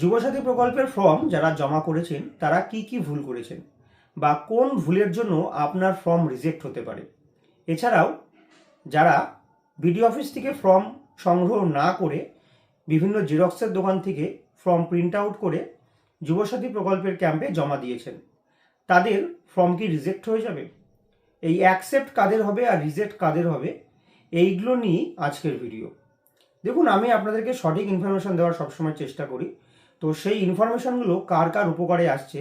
যুবসাথী প্রকল্পের ফর্ম যারা জমা করেছেন, তারা কি কি ভুল করেছেন? বা কোন ভুলের জন্য আপনার ফর্ম রিজেক্ট হতে পারে? এছাড়াও, যারা বিডি অফিস থেকে ফর্ম সংগ্রহ না করে, বিভিন্ন জেরক্সের দোকান থেকে ফর্ম প্রিন্ট আউট করে যুবসাথী প্রকল্পের ক্যাম্পে জমা দিয়েছেন, তাদের ফর্ম কি রিজেক্ট হয়ে যাবে? এই অ্যাকসেপ্ট কাদের হবে আর রিজেক্ট কাদের হবে? এইগুলো নিয়েই আজকের ভিডিও দেখুন, আমি আপনাদেরকে সঠিক ইনফরমেশন দেওয়ার সবসময় চেষ্টা করি। তো সেই ইনফরমেশনগুলো কার কার উপকারে আসছে,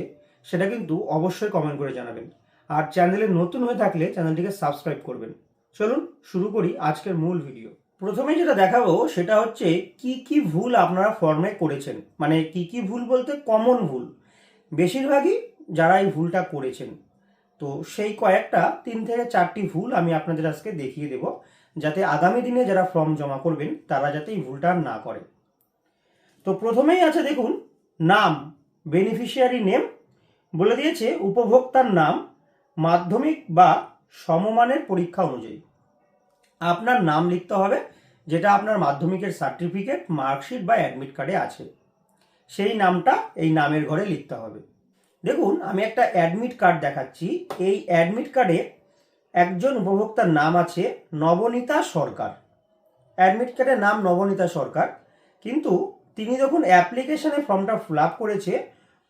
সেটা কিন্তু অবশ্যই কমেন্ট করে জানাবেন। আর চ্যানেলে নতুন হয়ে থাকলে চ্যানেলটিকে সাবস্ক্রাইব করবেন। চলুন, শুরু করি আজকের মূল ভিডিও প্রথমে যেটা দেখাবো, সেটা হচ্ছে কি কি ভুল আপনারা ফর্মে করেছেন। মানে কি কি ভুল বলতে কমন ভুল। বেশিরভাগই যারা এই ভুলটা করেছেন। তো সেই কয়েকটা, তিন থেকে চারটি ভুল আমি আপনাদের আজকে দেখিয়ে দেব, যাতে আগামী দিনে যারা ফর্ম জমা করবেন, তারা যাতে এই ভুলটা না করে। তো প্রথমেই আছে দেখুন, নাম বেনিফিশিয়ারি নেম বলে দিয়েছে উপভোক্তার নাম, মাধ্যমিক বা সমমানের পরীক্ষা অনুযায়ী। আপনার নাম লিখতে হবে, যেটা আপনার মাধ্যমিকের সার্টিফিকেট মার্কশিট বা অ্যাডমিট কার্ডে আছে। সেই নামটা এই নামের ঘরে লিখতে হবে। দেখুন, আমি একটা অ্যাডমিট কার্ড দেখাচ্ছি। এই অ্যাডমিট কার্ডে একজন উপভোক্তার নাম আছে নবনীতা সরকার। অ্যাডমিট কার্ডের নাম নবনীতা সরকার, কিন্তু তিনি যখন অ্যাপ্লিকেশনে ফর্মটা ফিল আপ করেছে,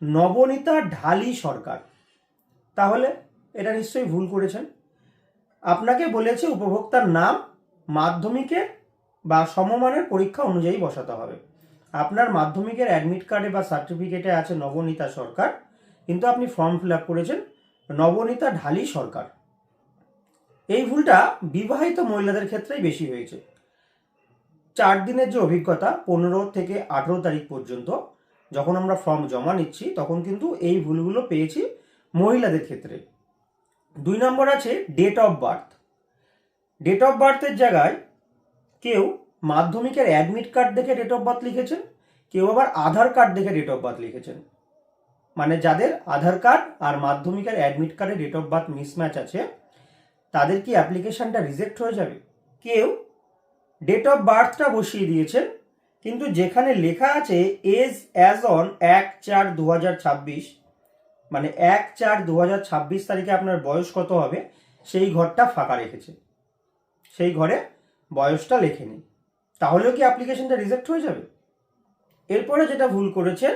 নবনীতা ঢালি সরকার। তাহলে এটা নিশ্চয়ই ভুল করেছেন। আপনাকে বলেছে উপভোক্তার নাম, মাধ্যমিকের বা সমমানের পরীক্ষা অনুযায়ী বসাতে হবে। আপনার মাধ্যমিকের অ্যাডমিট কার্ডে বা সার্টিফিকেটে আছে নবনীতা সরকার, কিন্তু আপনি ফর্ম ফিল আপ করেছেন নবনীতা ঢালি সরকার। এই ভুলটা বিবাহিত মহিলাদের ক্ষেত্রেই বেশি হয়েছে। চার দিনের যে অভিজ্ঞতা, পনেরো থেকে আঠেরো তারিখ পর্যন্ত, যখন আমরা ফর্ম জমা নিচ্ছি, তখন কিন্তু এই ভুলগুলো পেয়েছি মহিলাদের ক্ষেত্রে। দুই নম্বর আছে date of birth date of বার্থের জায়গায় কেউ মাধ্যমিকের অ্যাডমিট কার্ড দেখে ডেট অফ বার্থ লিখেছেন, কেউ আবার আধার কার্ড দেখে ডেট অফ বার্থ লিখেছেন। মানে যাদের আধার কার্ড আর মাধ্যমিকের অ্যাডমিট কার্ডে ডেট অফ বার্থ মিসম্যাচ আছে, তাদের কি অ্যাপ্লিকেশনটা রিজেক্ট হয়ে যাবে? কেউ ডেট অফ বার্থটা বসিয়ে দিয়েছেন, কিন্তু যেখানে লেখা আছে এজ অ্যাজ অন এক চার দু মানে এক চার দু তারিখে আপনার বয়স কত হবে, সেই ঘরটা ফাঁকা রেখেছে। সেই ঘরে বয়সটা লেখেনি তাহলেও কি অ্যাপ্লিকেশনটা রিজেক্ট হয়ে যাবে? এরপরে যেটা ভুল করেছে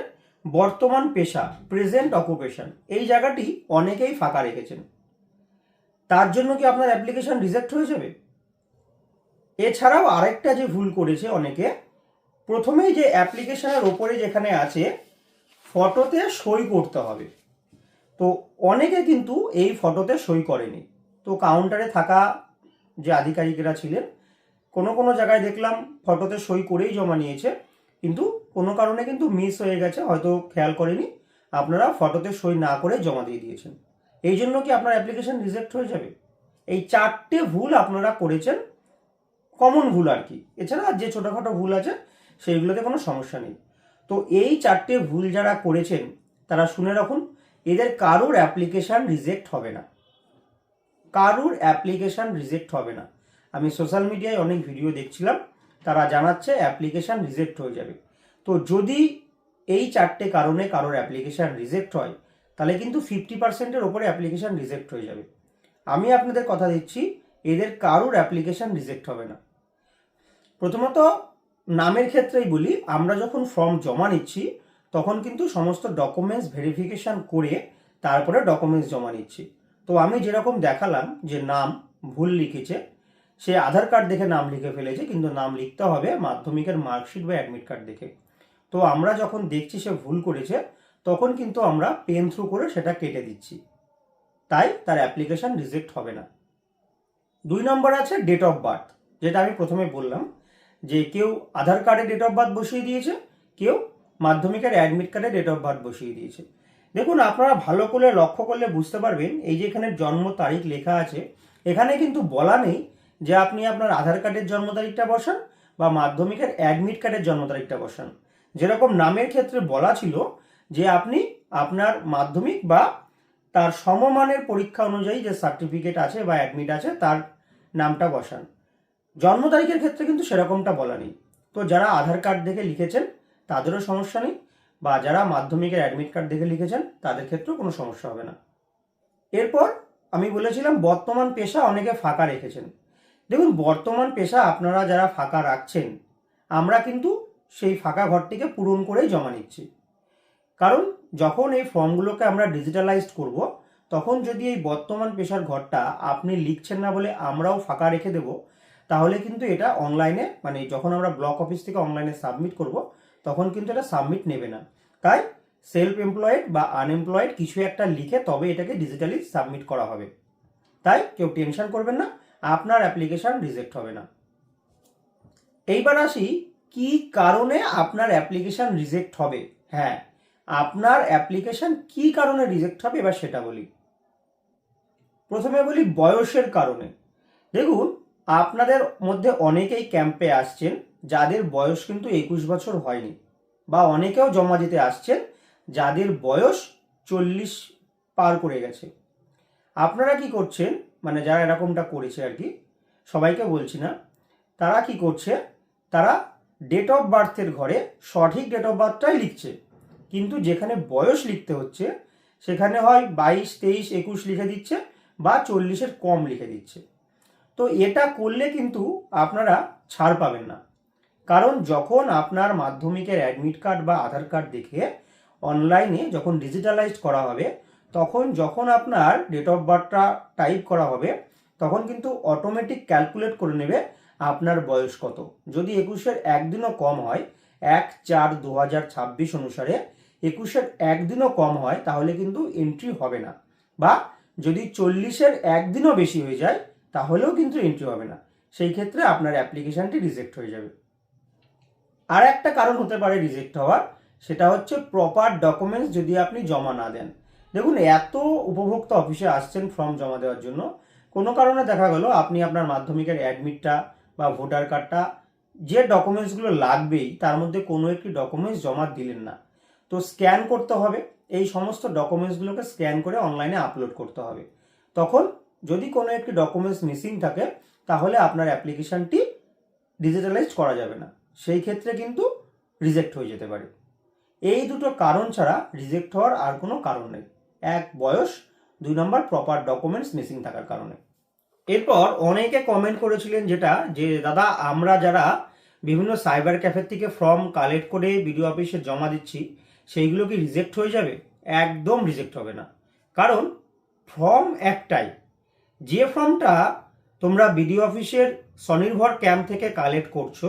বর্তমান পেশা প্রেজেন্ট অকুপেশন এই জায়গাটি অনেকেই ফাঁকা রেখেছেন। তার জন্য কি আপনার অ্যাপ্লিকেশন রিজেক্ট হয়ে যাবে? এছাড়াও আরেকটা যে ভুল করেছে অনেকে, প্রথমেই যে অ্যাপ্লিকেশনের ওপরে যেখানে আছে, ফটোতে সই করতে হবে। তো অনেকে কিন্তু এই ফটোতে সই করেনি। তো কাউন্টারে থাকা যে আধিকারিকেরা ছিলেন, কোনো কোনো জায়গায় দেখলাম ফটোতে সই করেই জমা নিয়েছে, কিন্তু কোনো কারণে কিন্তু মিস হয়ে গেছে, হয়তো খেয়াল করেনি। আপনারা ফটোতে সই না করে জমা দিয়ে দিয়েছেন। এই জন্য কি আপনার অ্যাপ্লিকেশন রিজেক্ট হয়ে যাবে? এই চারটে ভুল আপনারা করেছেন কমন ভুল আর কি। এছাড়া যে ছোটোখাটো ভুল আছে, সেইগুলোতে কোনো সমস্যা নেই। তো এই চারটে ভুল যারা করেছেন, তারা শুনে রাখুন, এদের কারুর অ্যাপ্লিকেশান রিজেক্ট হবে না। কারুর অ্যাপ্লিকেশান রিজেক্ট হবে না। আমি সোশ্যাল মিডিয়ায় অনেক ভিডিও দেখছিলাম, তারা জানাচ্ছে অ্যাপ্লিকেশান রিজেক্ট হয়ে যাবে। তো যদি এই চারটে কারণে কারোর অ্যাপ্লিকেশান রিজেক্ট হয়, তাহলে কিন্তু ফিফটি পার্সেন্টের ওপরে অ্যাপ্লিকেশান রিজেক্ট হয়ে যাবে। আমি আপনাদের কথা দিচ্ছি, এদের কারুর অ্যাপ্লিকেশান রিজেক্ট হবে না। প্রথমত, নামের ক্ষেত্রেই বলি, আমরা যখন ফর্ম জমা নিচ্ছি, তখন কিন্তু সমস্ত ডকুমেন্টস ভেরিফিকেশান করে তারপরে ডকুমেন্টস জমা নিচ্ছি। তো আমি যেরকম দেখালাম যে নাম ভুল লিখেছে, সে আধার কার্ড দেখে নাম লিখে ফেলেছে, কিন্তু নাম লিখতে হবে মাধ্যমিকের মার্কশিট বা অ্যাডমিট কার্ড দেখে। তো আমরা যখন দেখছি সে ভুল করেছে, তখন কিন্তু আমরা পেন থ্রু করে সেটা কেটে দিচ্ছি। তাই তার অ্যাপ্লিকেশান রিজেক্ট হবে না। দুই নম্বর আছে ডেট অফ বার্থ যেটা আমি প্রথমে বললাম। যে কেউ আধার কার্ডে ডেট অফ বার্থ বসিয়ে দিয়েছে, কেউ মাধ্যমিকের অ্যাডমিট কার্ডে ডেট অফ বার্থ বসিয়ে দিয়েছে। দেখুন, আপনারা ভালো করে লক্ষ্য করলে বুঝতে পারবেন, এই যে এখানে জন্ম তারিখ লেখা আছে, এখানে কিন্তু বলা নেই যে আপনি আপনার আধার কার্ডের জন্ম তারিখটা বসান বা মাধ্যমিকের অ্যাডমিট কার্ডের জন্ম তারিখটা বসান। যেরকম নামের ক্ষেত্রে বলা ছিল যে আপনি আপনার মাধ্যমিক বা তার সমমানের পরীক্ষা অনুযায়ী যে সার্টিফিকেট আছে বা অ্যাডমিট আছে, তার নামটা বসান। জন্ম তারিখের ক্ষেত্রে কিন্তু সেরকমটা বলা নেই। তো যারা আধার কার্ড দেখে লিখেছেন, তাদেরও সমস্যা নেই। বা যারা মাধ্যমিকের অ্যাডমিট কার্ড দেখে লিখেছেন, তাদের ক্ষেত্রেও কোনো সমস্যা হবে না। এরপর আমি বলেছিলাম, বর্তমান পেশা অনেকে ফাঁকা রেখেছেন। দেখুন, বর্তমান পেশা আপনারা যারা ফাঁকা রাখছেন, আমরা কিন্তু সেই ফাঁকা ঘরটিকে পূরণ করেই জমা নিচ্ছি। কারণ, যখন এই ফর্মগুলোকে আমরা ডিজিটালাইজড করব, তখন যদি এই বর্তমান পেশার ঘরটা আপনি লিখছেন না বলে আমরাও ফাঁকা রেখে দেব তাহলে কিন্তু এটা অনলাইনে মানে যখন আমরা ব্লক অফিস থেকে অনলাইনে সাবমিট করব, তখন কিন্তু এটা সাবমিট নেবে না। তাই সেলফ এমপ্লয়েড বা আনএমপ্লয়েড কিছু একটা লিখে তবে এটাকে ডিজিটালি সাবমিট করা হবে। তাই কেউ টেনশন করবেন না, আপনার অ্যাপ্লিকেশন রিজেক্ট হবে না। এইবার আসি, কি কারণে আপনার অ্যাপ্লিকেশন রিজেক্ট হবে? হ্যাঁ আপনার অ্যাপ্লিকেশন কি কারণে রিজেক্ট হবে? এবার সেটা বলি। প্রথমে বলি বয়সের কারণে। দেখুন আপনাদের মধ্যে অনেকেই ক্যাম্পে আসছেন, যাদের বয়স কিন্তু একুশ বছর হয়নি বা অনেকেও জমা দিতে আসছেন, যাদের বয়স চল্লিশ পার করে গেছে। আপনারা কি করছেন? মানে যারা এরকমটা করেছে আর কি, সবাইকে বলছি না, তারা কি করছে? তারা ডেট অফ বার্থের ঘরে সঠিক ডেট অফ বার্থটাই লিখছে। কিন্তু যেখানে বয়স লিখতে হচ্ছে, সেখানে হয় বাইশ, তেইশ, একুশ লিখে দিচ্ছে বা চল্লিশের কম লিখে দিচ্ছে। তো এটা করলে কিন্তু আপনারা ছাড় পাবেন না। কারণ যখন আপনার মাধ্যমিকের অ্যাডমিট কার্ড বা আধার কার্ড দেখে অনলাইনে যখন ডিজিটালাইজড করা হবে, তখন যখন আপনার ডেট অফ বার্থটা টাইপ করা হবে, তখন কিন্তু অটোমেটিক ক্যালকুলেট করে নেবে আপনার বয়স কত। যদি একুশের একদিনও কম হয়, এক চার দু হাজার ছাব্বিশ অনুসারে একুশের একদিনও কম হয়, তাহলে কিন্তু এন্ট্রি হবে না। বা যদি চল্লিশের একদিনও বেশি হয়ে যায় তাহলেও কিন্তু এন্ট্রি হবে না। সেই ক্ষেত্রে আপনার অ্যাপ্লিকেশনটি রিজেক্ট হয়ে যাবে। আর একটা কারণ হতে পারে রিজেক্ট হওয়ার, সেটা হচ্ছে প্রপার ডকুমেন্টস যদি আপনি জমা না দেন। দেখুন, এত উপভোক্তা অফিসে আসছেন ফর্ম জমা দেওয়ার জন্য, কোনো কারণে দেখা গেল আপনি আপনার মাধ্যমিকের অ্যাডমিটটা বা ভোটার কার্ডটা যে ডকুমেন্টসগুলো লাগবেই, তার মধ্যে কোনো একটি ডকুমেন্টস জমা দিলেন না। তো স্ক্যান করতে হবে। এই সমস্ত ডকুমেন্টসগুলোকে স্ক্যান করে অনলাইনে আপলোড করতে হবে। তখন যদি কোনো একটি ডকুমেন্টস মিসিং থাকে, তাহলে আপনার অ্যাপ্লিকেশনটি ডিজিটালাইজ করা যাবে না। সেই ক্ষেত্রে কিন্তু রিজেক্ট হয়ে যেতে পারে। এই দুটো কারণ ছাড়া রিজেক্ট হওয়ার আর কোনো কারণ নেই। এক, বয়স, দুই নম্বর প্রপার ডকুমেন্টস মিসিং থাকার কারণে। এরপর অনেকে কমেন্ট করেছিলেন যেটা, যে, দাদা, আমরা যারা বিভিন্ন সাইবার ক্যাফের থেকে ফর্ম কালেক্ট করে বিডিও অফিসে জমা দিচ্ছি, সেইগুলো কি রিজেক্ট হয়ে যাবে? একদম রিজেক্ট হবে না। কারণ ফর্ম একটাই। যে ফর্মটা তোমরা বিডিও অফিসের স্বনির্ভর ক্যাম্প থেকে কালেক্ট করছ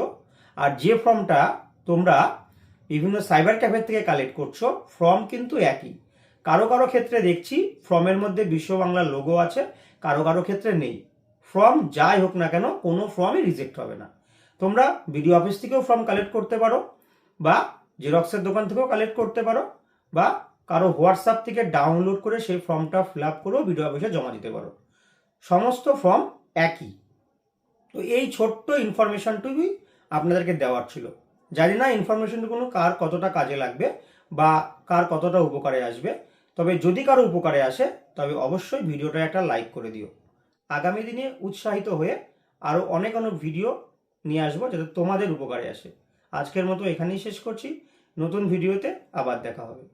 আর যে ফর্মটা তোমরা বিভিন্ন সাইবার ক্যাফের থেকে কালেক্ট করছ, ফর্ম কিন্তু একই। কারও কারও ক্ষেত্রে দেখছি ফর্মের মধ্যে বিশ্ব বাংলা লোগো আছে, কারও কারও ক্ষেত্রে নেই। ফর্ম যাই হোক না কেন, কোনো ফর্মই রিজেক্ট হবে না। তোমরা বিডিও অফিস থেকেও ফর্ম কালেক্ট করতে পারো বা জেরক্সের দোকান থেকেও কালেক্ট করতে পারো বা কারও হোয়াটসঅ্যাপ থেকে ডাউনলোড করে সেই ফর্মটা ফিল আপ করেও বিডিও অফিসে জমা দিতে পারো। সমস্ত ফর্ম একই। তো এই ছোট্ট ইনফরমেশনটুকুই আপনাদেরকে দেওয়ার ছিল। জানি না ইনফরমেশনটুকু কার কতটা কাজে লাগবে বা কার কতটা উপকারে আসবে। তবে যদি কারও উপকারে আসে, তবে অবশ্যই ভিডিওটা একটা লাইক করে দিও। আগামী দিনে উৎসাহিত হয়ে আরও অনেক অনেক ভিডিও নিয়ে আসব যাতে তোমাদের উপকারে আসে। আজকের মতো এখানেই শেষ করছি। নতুন ভিডিওতে আবার দেখা হবে।